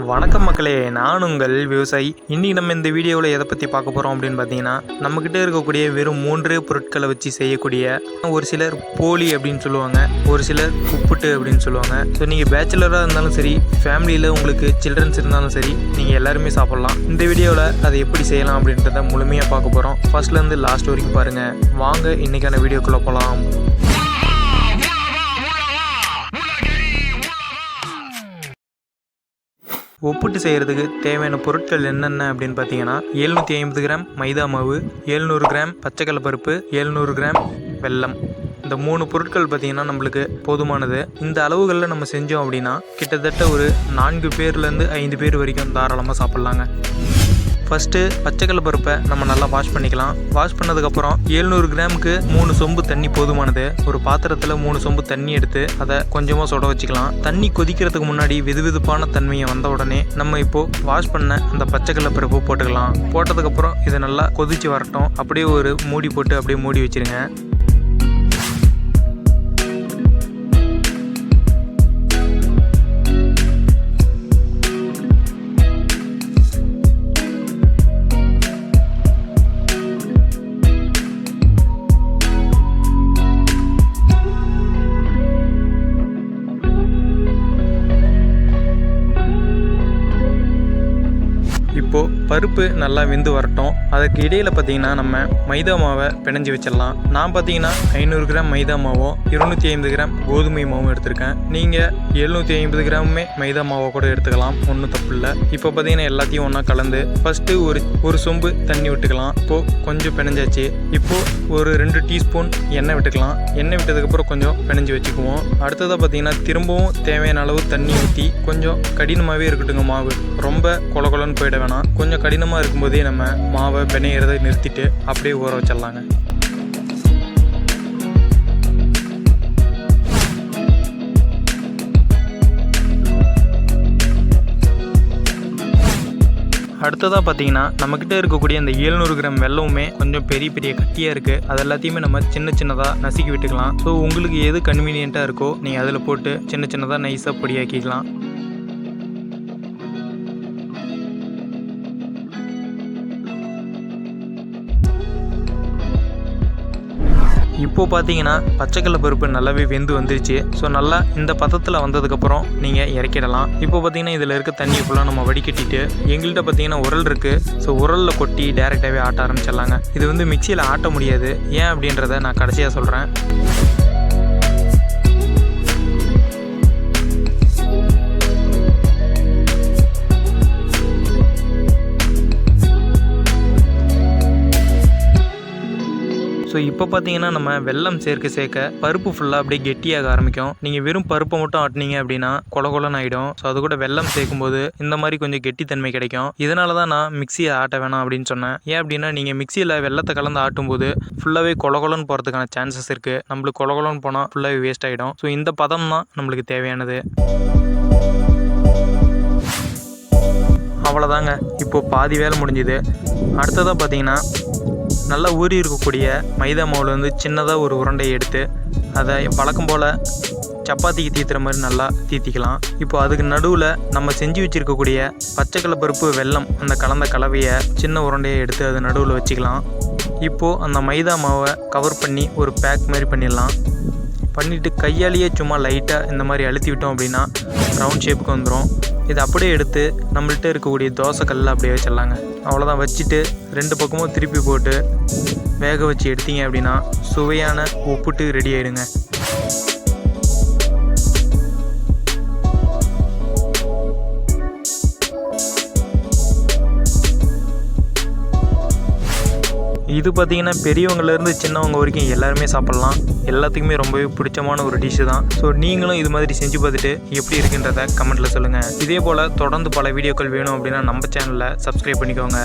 வணக்கம் மக்களே நான் உங்கள் விவசாயி. இன்றைக்கி நம்ம இந்த வீடியோவில் எதை பற்றி பார்க்க போகிறோம் அப்படின்னு பார்த்தீங்கன்னா நம்மக்கிட்ட இருக்கக்கூடிய வெறும் மூன்று பொருட்களை வச்சு செய்யக்கூடிய ஒரு சிலர் போலி அப்படின்னு சொல்லுவாங்க ஒரு சிலர் உப்புட்டு அப்படின்னு சொல்லுவாங்க. ஸோ நீங்கள் பேச்சுலராக இருந்தாலும் சரி ஃபேமிலியில் உங்களுக்கு சில்ட்ரன்ஸ் இருந்தாலும் சரி நீங்கள் எல்லாருமே சாப்பிட்லாம். இந்த வீடியோவில் அதை எப்படி செய்யலாம் அப்படின்றத முழுமையாக பார்க்க போகிறோம் ஃபர்ஸ்ட்லேருந்து லாஸ்ட் வரைக்கும் பாருங்கள் வாங்க இன்றைக்கான வீடியோக்குள்ளே போகலாம் ஒப்பிட்டு செய்கிறதுக்கு தேவையான பொருட்கள் என்னென்ன அப்படின்னு பார்த்தீங்கன்னா எழுநூற்றி ஐம்பது கிராம் மைதா மாவு எழுநூறு கிராம் பச்சைக்கடல்பருப்பு எழுநூறு கிராம் வெல்லம். இந்த மூணு பொருட்கள் பார்த்தீங்கன்னா நம்மளுக்கு போதுமானது. இந்த அளவுகளில் நம்ம செஞ்சோம் அப்படின்னா கிட்டத்தட்ட ஒரு நான்கு பேர்லேருந்து ஐந்து பேர் வரைக்கும் தாராளமாக சாப்பிட்லாங்க. ஃபஸ்ட்டு பச்சைக்கடலை பருப்பை நம்ம நல்லா வாஷ் பண்ணிக்கலாம். வாஷ் பண்ணதுக்கப்புறம் எழுநூறு கிராமுக்கு மூணு சொம்பு தண்ணி போதுமானது. ஒரு பாத்திரத்தில் மூணு சொம்பு தண்ணி எடுத்து அதை கொஞ்சமாக சுட வச்சுக்கலாம். தண்ணி கொதிக்கிறதுக்கு முன்னாடி வெதுவெதுப்பான தன்மையை வந்த உடனே நம்ம இப்போ வாஷ் பண்ண அந்த பச்சைக்கடலை பருப்பு போட்டுக்கலாம். போட்டதுக்கப்புறம் இதை நல்லா கொதிச்சு வரட்டும். அப்படியே ஒரு மூடி போட்டு அப்படியே மூடி வச்சிருங்க. இப்போது பருப்பு நல்லா வெந்து வரட்டும். அதுக்கு இடையில் பார்த்தீங்கன்னா நம்ம மைதா மாவை பிணைஞ்சு வச்சிடலாம். நான் பார்த்தீங்கன்னா ஐநூறு கிராம் மைதா மாவும் இருநூற்றி ஐம்பது கிராம் கோதுமை மாவும் எடுத்திருக்கேன். நீங்கள் எழுநூற்றி ஐம்பது கிராமுமே மைதா மாவை கூட எடுத்துக்கலாம். ஒன்றும் தப்பு இல்லை. இப்போ பார்த்தீங்கன்னா எல்லாத்தையும் ஒன்றா கலந்து ஃபஸ்ட்டு ஒரு ஒரு சொம்பு தண்ணி விட்டுக்கலாம். இப்போது கொஞ்சம் பிணைஞ்சாச்சு. இப்போது ஒரு ரெண்டு டீஸ்பூன் எண்ணெய் விட்டுக்கலாம். எண்ணெய் விட்டதுக்கப்புறம் கொஞ்சம் பிணைஞ்சு வச்சுக்குவோம். அடுத்ததாக பார்த்தீங்கன்னா திரும்பவும் தேவையான அளவு தண்ணி ஊற்றி கொஞ்சம் கடினமாகவே இருக்கட்டுங்க மாவு. ரொம்ப கொல கொலன்னு போயிட வேணாம். கொஞ்சம் கடினமாக இருக்கும்போதே நம்ம மாவை பிணையிறதை நிறுத்திட்டு அப்படியே ஊற வச்சிடலாங்க. அடுத்ததாக பார்த்தீங்கன்னா நம்மக்கிட்ட இருக்கக்கூடிய அந்த 700 கிராம் வெல்லமுமே கொஞ்சம் பெரிய பெரிய கட்டியாக இருக்குது அது எல்லாத்தையுமே நம்ம சின்ன சின்னதாக நசுக்கி விட்டுக்கலாம். ஸோ உங்களுக்கு எது கன்வீனியண்ட்டாக இருக்கோ நீங்கள் அதில் போட்டு சின்ன சின்னதாக நைஸாக பொடியாக்கிக்கலாம். இப்போ பார்த்தீங்கன்னா பச்சைக்கடலை பருப்பு நல்லாவே வெந்து வந்துருச்சு. ஸோ நல்லா இந்த பதத்தில் வந்ததுக்கப்புறம் நீங்கள் இறக்கிடலாம். இப்போ பார்த்தீங்கன்னா இதில் இருக்க தண்ணியை ஃபுல்லாக நம்ம வடிகட்டிட்டு எங்கள்கிட்ட பார்த்தீங்கன்னா உரல் இருக்குது ஸோ உரலில் கொட்டி டேரெக்டாகவே ஆட்ட ஆரம்பிச்சிடலாங்க. இது வந்து மிக்சியில் ஆட்ட முடியாது. ஏன் அப்படின்றத நான் கடைசியாக சொல்கிறேன் ஸோ இப்போ பார்த்தீங்கன்னா நம்ம வெல்லம் சேர்க்க சேர்க்க பருப்பு ஃபுல்லாக அப்படியே கெட்டியாக ஆரம்பிக்கும். நீங்கள் வெறும் பருப்பை மட்டும் ஆட்டினீங்க அப்படின்னா கொல கொலன்னு ஆகிடும் ஸோ அது கூட வெல்லம் சேர்க்கும்போது இந்த மாதிரி கொஞ்சம் கெட்டித்தன்மை கிடைக்கும். இதனால தான் நான் மிக்சியை ஆட்ட வேணாம் அப்படின்னு சொன்னேன். ஏன் அப்படின்னா நீங்கள் மிக்சியில் வெள்ளத்தை கலந்து ஆட்டும்போது ஃபுல்லாகவே கொல கொலன்னு போகிறதுக்கான சான்சஸ் இருக்குது நம்மளுக்கு கொல கொலன்னு போனால் ஃபுல்லாகவே வேஸ்ட் ஆகிடும் ஸோ இந்த பதம் தான் நம்மளுக்கு தேவையானது. அவ்வளோதாங்க இப்போது பாதி வேலை முடிஞ்சுது. அடுத்ததாக பார்த்தீங்கன்னா நல்லா ஊறி இருக்கக்கூடிய மைதா மாவில் வந்து சின்னதாக ஒரு உருண்டையை எடுத்து அதை வழக்கம் போல் சப்பாத்திக்கு தீத்துற மாதிரி நல்லா தீத்திக்கலாம். இப்போ அதுக்கு நடுவில் நம்ம செஞ்சு வச்சுருக்கக்கூடிய பச்சை கலப்பருப்பு வெல்லம் அந்த கலந்த கலவையை சின்ன உருண்டையை எடுத்து அது நடுவில் வச்சுக்கலாம். இப்போது அந்த மைதா மாவை கவர் பண்ணி ஒரு பேக் மாதிரி பண்ணிடலாம். பண்ணிவிட்டு கையாலேயே சும்மா லைட்டாக இந்த மாதிரி அழுத்தி விட்டோம் அப்படின்னா ரவுண்ட் ஷேப்புக்கு வந்துடும் இதை அப்படியே எடுத்து நம்மள்கிட்ட இருக்கக்கூடிய தோசை கல்லில் அப்படியே வச்சிடலாங்க. அவ்வளோதான் வச்சுட்டு ரெண்டு பக்கமும் திருப்பி போட்டு வேக வச்சு எடுத்தீங்க அப்படின்னா சுவையான உப்புட்டு ரெடி ஆயிடுங்க. இது பார்த்திங்கன்னா பெரியவங்கலேருந்து சின்னவங்க வரைக்கும் எல்லாருமே சாப்பிட்லாம். எல்லாத்துக்குமே ரொம்பவே பிடிச்சமான ஒரு டிஷ்ஷு தான். ஸோ நீங்களும் இது மாதிரி செஞ்சு பார்த்துட்டு எப்படி இருக்குன்றத கமெண்ட்டில் சொல்லுங்கள் இதே போல் தொடர்ந்து பல வீடியோக்கள் வேணும் அப்படின்னா நம்ம சேனலில் சப்ஸ்கிரைப் பண்ணிக்கோங்க.